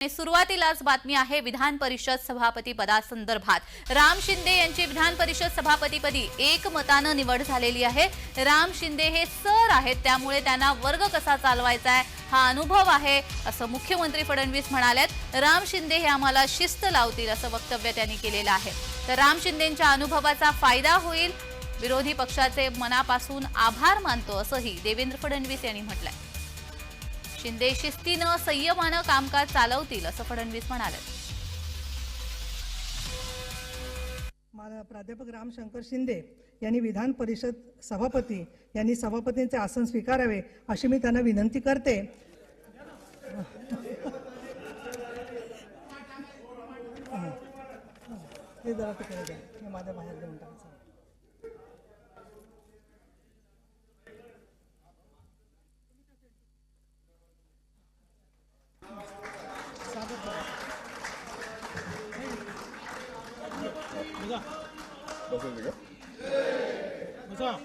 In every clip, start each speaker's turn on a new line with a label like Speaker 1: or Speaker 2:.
Speaker 1: आणि सुरुवातीलाच बातमी आहे विधान परिषद सभापती पदासंदर्भात. राम शिंदे यांची विधान परिषद सभापतीपदी एकमतानं निवड झालेली आहे. राम शिंदे हे सर आहेत त्यामुळे त्यांना वर्ग कसा चालवायचा आहे हा अनुभव आहे असं मुख्यमंत्री फडणवीस म्हणाल्यात. राम शिंदे हे आम्हाला शिस्त लावतील असं वक्तव्य त्यांनी केलेलं आहे. तर राम शिंदेच्या अनुभवाचा फायदा होईल. विरोधी पक्षाचे मनापासून आभार मानतो असंही देवेंद्र फडणवीस यांनी म्हटलंय. शिंदे शिस्तीनं संयमानं कामकाज चालवतील असं फडणवीस म्हणाले.
Speaker 2: प्राध्यापक रामशंकर शिंदे यांनी विधान परिषद सभापती यांनी सभापतींचे आसन स्वीकारावे अशी मी त्यांना विनंती करते. जरा तिकडे माझ्या बाहेर देऊन टाकायचं
Speaker 3: 몇 선수가? 무상.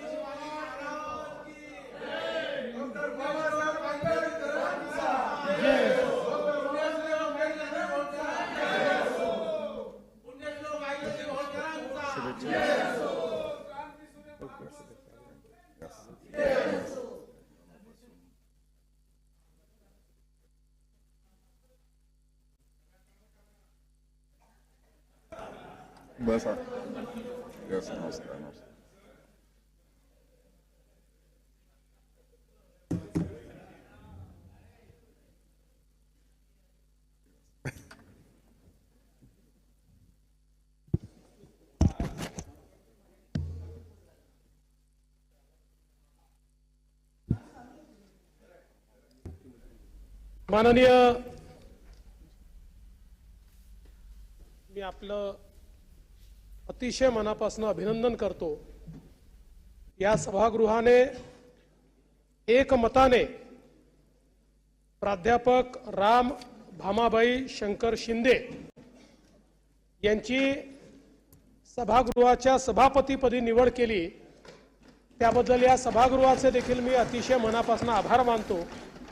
Speaker 3: 예. बस यस नमस्कार नमस्कार
Speaker 4: माननीय मी आपलं अतिशय मनापासून अभिनंदन करतो. या सभागृहाने एकमताने प्राध्यापक राम भामाबाई शंकर शिंदे यांची सभागृहाच्या सभापतीपदी निवड केली. त्याबद्दल या सभागृहाचे देखील मी अतिशय मनापासून आभार मानतो.